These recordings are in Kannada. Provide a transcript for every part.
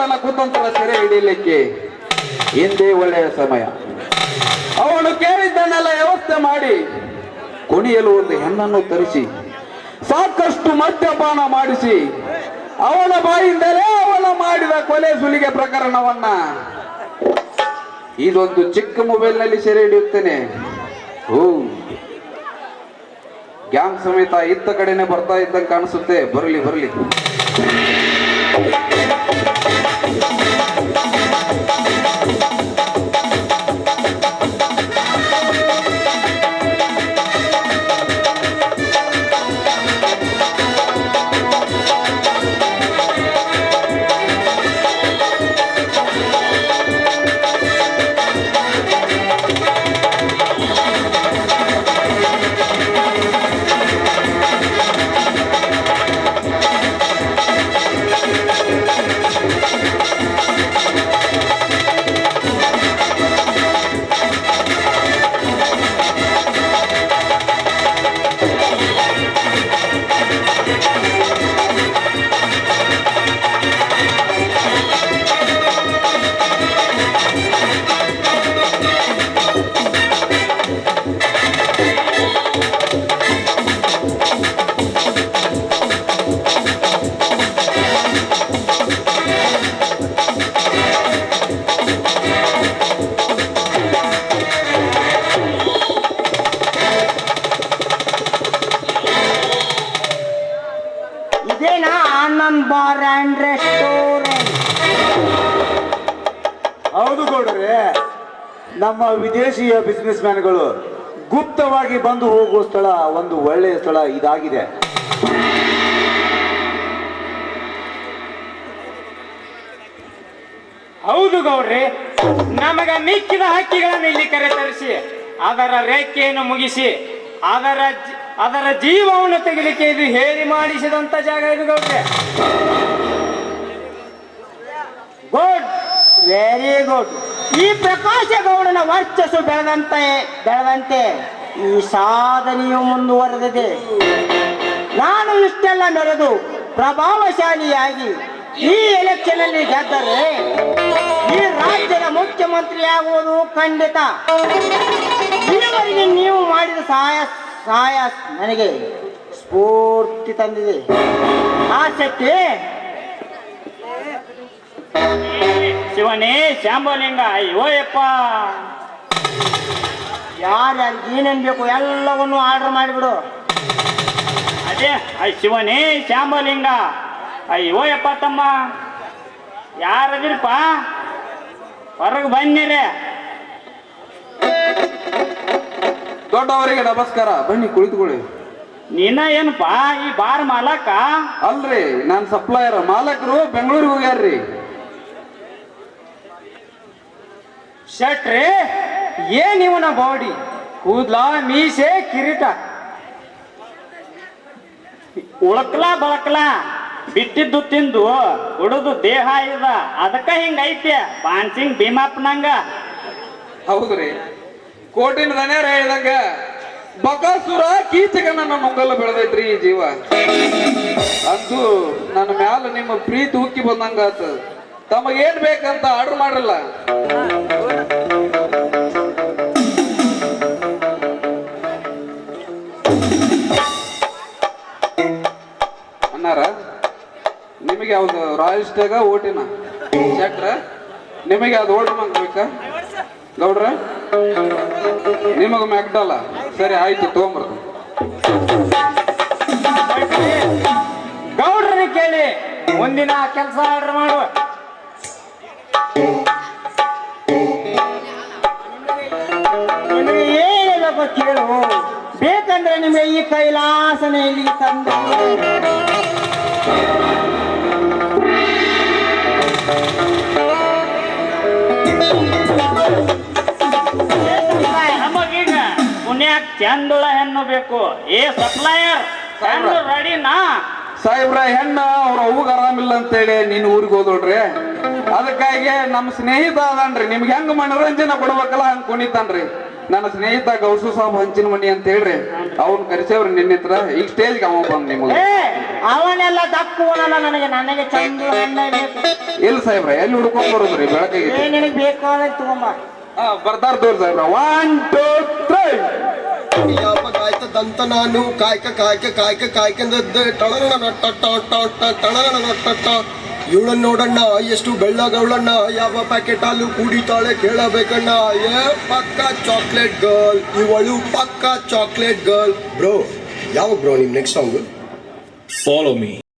ಗೌಡನ ಕುತಂತ್ರ ಸೆರೆ ಹಿಡಿಯಲಿಕ್ಕೆ ಹಿಂದೆ ಒಳ್ಳೆಯ ಸಮಯ. ಅವನು ಕೇಳಿದ್ದನ್ನೆಲ್ಲ ವ್ಯವಸ್ಥೆ ಮಾಡಿ, ಕುಣಿಯಲು ಒಂದು ಹೆಣ್ಣನ್ನು ತರಿಸಿ, ಸಾಕಷ್ಟು ಮದ್ಯಪಾನ ಮಾಡಿಸಿ, ಅವನ ಬಾಯಿಂದಲೇ ಅವನ ಮಾಡಿದ ಕೊಲೆ ಸುಲಿಗೆ ಪ್ರಕರಣವನ್ನ ಇದೊಂದು ಚಿಕ್ಕ ಮೊಬೈಲ್ನಲ್ಲಿ ಸೆರೆ ಹಿಡಿಯುತ್ತೇನೆ. ಹೂ. ಗ್ಯಾಂಗ್ ಸಮೇತ ಇತ್ತ ಕಡೆನೆ ಬರ್ತಾ ಇದ್ದಂಗೆ ಕಾಣಿಸುತ್ತೆ. ಬರಲಿ ಬರಲಿ. ನಮ್ಮ ವಿದೇಶಿಯ ಬಿಸ್ನೆಸ್ ಮ್ಯಾನ್ಗಳು ಗುಪ್ತವಾಗಿ ಬಂದು ಹೋಗುವ ಸ್ಥಳ, ಒಂದು ಒಳ್ಳೆಯ ಸ್ಥಳ ಇದಾಗಿದೆ. ಹೌದು ಗೌಡ್ರಿ, ನಮಗ ಮಿಕ್ಕಿದ ಹಕ್ಕಿಗಳನ್ನು ಇಲ್ಲಿ ಕರೆ ತರಿಸಿ, ಅದರ ರೇಖೆಯನ್ನು ಮುಗಿಸಿ, ಅದರ ಅದರ ಜೀವವನ್ನು ತೆಗಿಲಿಕ್ಕೆ ಇದು ಹೇಳಿ ಮಾಡಿಸಿದಂತ ಜಾಗ ಇದು ಗೌಡ್ರೆ. ಗುಡ್ ವೆರಿ ಗುಡ್ ಈ ಪ್ರಕಾಶ ಗೌಡನ ವರ್ಚಸ್ಸು ಬೆಳೆದಂತೆ ಬೆಳೆದಂತೆ ಈ ಸಾಧನೆಯು ಮುಂದುವರೆದಿದೆ. ನಾನು ಇಷ್ಟೆಲ್ಲ ನಡೆದು ಪ್ರಭಾವಶಾಲಿಯಾಗಿ ಈ ಎಲೆಕ್ಷನ್ ಅಲ್ಲಿ ಗೆದ್ದರೆ ಈ ರಾಜ್ಯದ ಮುಖ್ಯಮಂತ್ರಿ ಆಗುವುದು ಖಂಡಿತ. ಇಲ್ಲಿವರೆಗೆ ನೀವು ಮಾಡಿದ ಸಹಾಯ ಸಹಾಯ ನನಗೆ ಸ್ಫೂರ್ತಿ ತಂದಿದೆ. ಆ ಶಕ್ತಿ ಶಿವನೇ ಶಾಂಬಲಿಂಗ ಅಯ್ಯೋ ಯಾರು ಯಾರ್ಯಾರಿಗೆ ಏನೇನ್ ಬೇಕು ಎಲ್ಲವನ್ನು ಆರ್ಡರ್ ಮಾಡಿಬಿಡು. ಅದೇ ಅಯ್ಯ ಶಿವನೇ ಶಾಂಬಲಿಂಗ ಅಯ್ಯೋ ಯಪ್ಪ ತಮ್ಮ. ಯಾರದಿರಪ್ಪ ಹೊರಗೆ ಬನ್ನಿರೇ. ದೊಡ್ಡವರಿಗೆ ನಮಸ್ಕಾರ. ಬನ್ನಿ ಕುಳಿತುಕೊಳ್ಳಿ. ನೀನ ಏನಪ್ಪ ಈ ಬಾರ್ ಮಾಲಕ? ಅಲ್ರಿ ನಾನು ಸಪ್ಲೈಯರ್ ಮಾಲಕರು ಬೆಂಗಳೂರಿಗೆ ಹೋಗ್ಯಾರ್ರಿ. ಶಟ್ರೆ ಏನ್ ಇವನ ಬಾಡಿ? ಕೂದ್ಲ ಮೀಸೆ ಕಿರೀಟ. ಉಳಕ್ಲ ಬಳಕ್ಲ ಬಿಟ್ಟಿದ್ದು ತಿಂದು ಉಡುದು ದೇಹ ಇದ ಅದಕ್ಕ ಹಿಂಗೈತೆ ಬಾನ್ಸಿಂಗ್ ಭೀಮಪ್ಪನಂಗ ಹೌದ್ರಿ. ಕೋಟಿನ ದನೇರ ಹೇಳಿದಂಗ ಬಕಾಸುರ ನನ್ನ ನುಂಗಲ್ಲ ಬೆಳೆದೈತ್ರಿ ಈ ಜೀವ. ಅಂತೂ ನನ್ನ ಮ್ಯಾಲ ನಿಮ್ಮ ಪ್ರೀತಿ ಉಕ್ಕಿ ಬಂದಂಗ ಆತ ತಮಗೇನ್ ಬೇಕಂತ ಆರ್ಡರ್ ಮಾಡ್ರಲ್ಲ ನಿಮಗೆ ಯಾವ್ದು ರಾಯಲ್ ಸ್ಟಾಗ ಓಟಿನ. ಚಕ್ರ ನಿಮಗೆ ಅದು ಓಟ್ ಮಾಡ್ಬೇಕ ಗೌಡ್ರ? ನಿಮಗ ಮ್ಯಾಕ್ಡಲ್ಲ ಸರಿ, ಆಯ್ತು, ತಗೊಂಬರ್ದು. ಗೌಡ್ರನ್ನ ಕೇಳಿ, ಮುಂದಿನ ಕೆಲಸ ಆರ್ಡರ್ ಮಾಡು. ನಿಮಗೆ ಏನಿಲ್ಲ ಕೇಳು ಬೇಕಂದ್ರೆ ನಿಮಗೆ ಈ ಕೈಲಾಸನ ಇಲ್ಲಿ ತಂದು ಪುಣ್ಯಾಕ್ ಚಂದುಳ ಹೆಣ್ಣು ಬೇಕು ಏ ಸಪ್ಲೈಯರ್ ಹೆಣ್ಣು ರೆಡಿನಾ ಸಾಹೇಬ್ರ ಹೆಣ್ಣ ಅವ್ರ ಅವ್ಗ ಆರಾಮಿಲ್ಲ ಅಂತೇಳಿ ನಿನ್ನ ಊರಿಗೆ ಹೋದೋಡ್ರಿ ಅದಕ್ಕಾಗಿ ನಮ್ಮ ಸ್ನೇಹಿತ ಅದನ್ರಿ. ನಿಮ್ಗೆ ಹೆಂಗ್ ಮನೋರಂಜನೆ ಕೊಡ್ಬೇಕಲ್ಲ ಹಂಗ್ ಕುಣಿತಾನ್ರಿ. ನನ್ನ ಸ್ನೇಹಿತ ಗೌಸು ಸಾಬ್ ಹಂಚಿನ ಮಣಿ ಅಂತ ಹೇಳ್ರಿ ಅವ್ನ್ ಕರೆಸೇವ್ರಿ ನಿನ್ನ ಹತ್ರ. ಈಗ ಸ್ಟೇಜ್ಗೆ ಅವ ಬಂದ್ ನಿಮಗೆ. ಅವನೆಲ್ಲ ದಪ್ಪುವನಲ್ಲ ನನಗೆ. ನನಗೆ ಚಂದ ಇಲ್ಲ ಸಾಹೇಬ್ರ ಎಲ್ಲಿ ಹುಡ್ಕೊಂಡ್ ಬರೋದ್ರಿ ಬೆಳಕಿಗೆ ನಿನಗೆ ಬೇಕಾದ್ರೆ ತಗೊಂಬ. ಬರ್ತಾರ ತೋರಿ ಸಾಹೇಬ್ರ. ಒನ್ ಟೂ ತ್ರೀ ಕಾಯ್ತದಂತ ನಾನು ಕಾಯ್ಕ ಕಾಯ್ಕ ಕಾಯ್ಕ ಕಾಯ್ಕಂದದ್ದೆ. ಟಣನ ನಟ್ಟ ಟಣನ ನಟ್ಟ ಇವಳನ್ನ ನೋಡಣ್ಣ, ಎಷ್ಟು ಬೆಳ್ಳಗವಳಣ್ಣ, ಯಾವ ಪ್ಯಾಕೆಟ್ ಹಾಲು ಕುಡಿತಾಳೆ ಕೇಳಬೇಕಣ್ಣ. ಏ, ಪಕ್ಕ ಚಾಕ್ಲೇಟ್ ಗರ್ಲ್ ಇವಳು ಪಕ್ಕ ಚಾಕ್ಲೇಟ್ ಗರ್ಲ್ ಬ್ರೋ ಯಾವ ಬ್ರೋ ನಿಮ್ ನೆಕ್ಸ್ಟ್ ಸಾಂಗ್ ಫಾಲೋ me.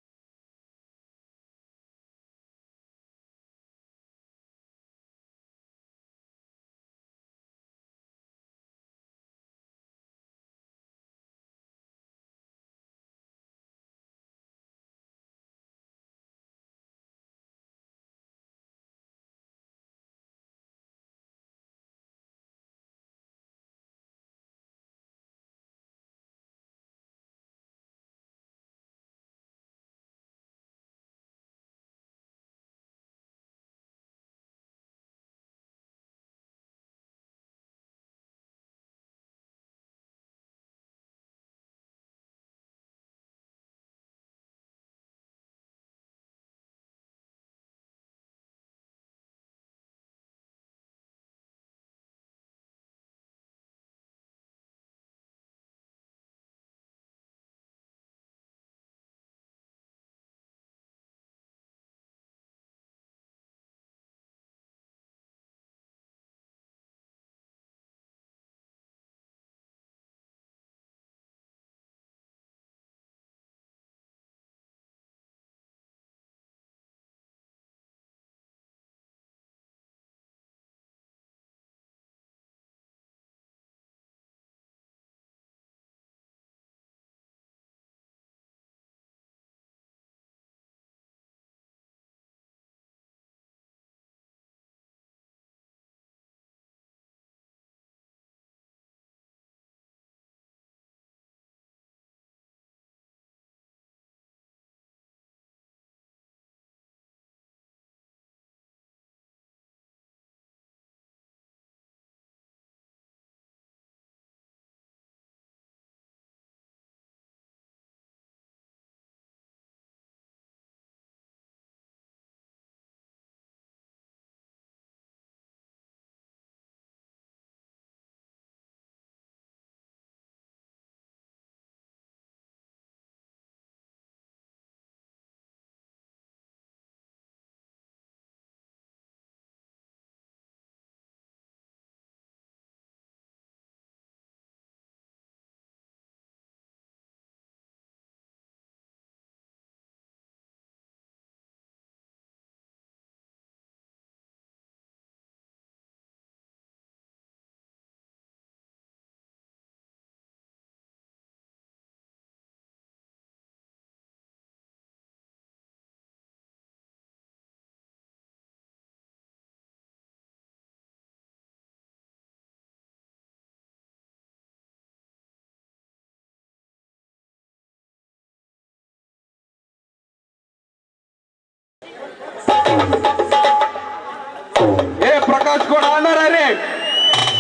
ಏ ಪ್ರಕಾಶ್ ಗೌಡ, ಅಣ್ಣರೇ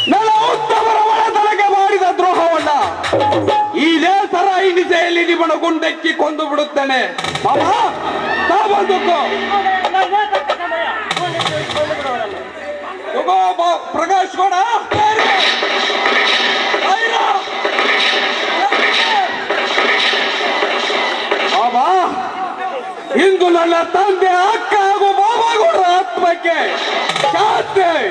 ನನ್ನ ಉತ್ತಮರ ಒಳತನಗೆ ಮಾಡಿದ ದ್ರೋಹವನ್ನ ಇದೇ ಸರ ನಿಜೆಯಲ್ಲಿ ನಿಮ್ಮನ್ನು ಗುಂಡೆಕ್ಕಿ ಕೊಂದು ಬಿಡುತ್ತೇನೆ. ಮಾಮ ತಾ ಬಂದುಕೋ ತಗೋ ಬಾ- ಪ್ರಕಾಶ್ ಗೌಡ. ಬಾಬಾ ಇಂದು ನನ್ನ ತಂದೆ ಅಕ್ಕ ಹಾಗೂ Podcast. Cadê?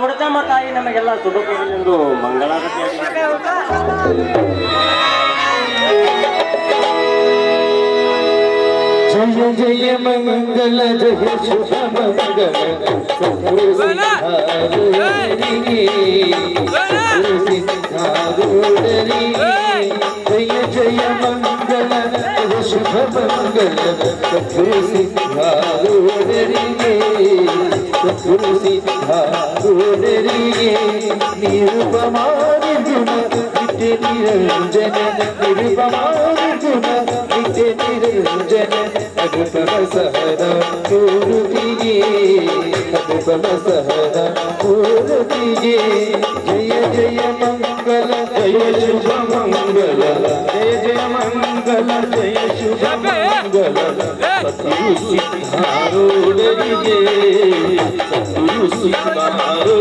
ಆ ಹುಡುಗಮ್ಮ ತಾಯಿ ನಮಗೆಲ್ಲ ಶುಭ ಕೋರಲೆಂದು ಮಂಗಳಾರತಿ ಆಗಲಿ. ಜಯ ಜಯ ಮಂಗಲ ಜಯ ಶುಭ ಮಂಗಲ. ಜಯ ಜಯ ಮಂಗಲ ಜಯ ಶುಭ ಮಂಗಲ. ಸದ್ಗುರು ಸಿದ್ಧಾರೂಢರಿಗೆ ಸದ್ಗುರು ಸಿದ್ಧಾರೂಢರಿಗೆ ನಿರುಪಮಾನಿ ಗುಣ ನಿತ್ಯ ನಿರಂಜನ ನಿರುಪಮಾನಿ ಗುಣ ನಿತ್ಯ ನಿರಂಜನ ಅನುಪಮ ಸಹನ ಮೂರುತಿಗೆ ಅನುಪಮ ಸಹನ ಮೂರುತಿಗೆ ಜಯ ಜಯ ಮಂಗಲ ಜಯ ಶುಭ ಮಂಗಲ ಜಯ ಜಯ ಮಂಗಲ ಜಯ ಶುಭ ಮಂಗಲ ಸದ್ಗುರು ಸಿದ್ಧಾರೂಢರಿಗೆ ಸದ್ಗುರು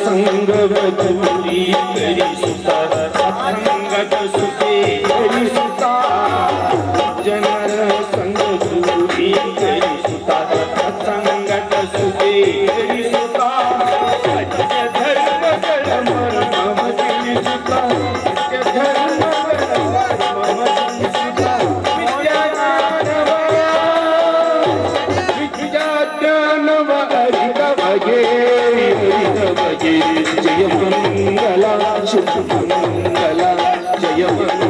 संग बदली करी सुतारा ಮಂಗಲ ಶುಭ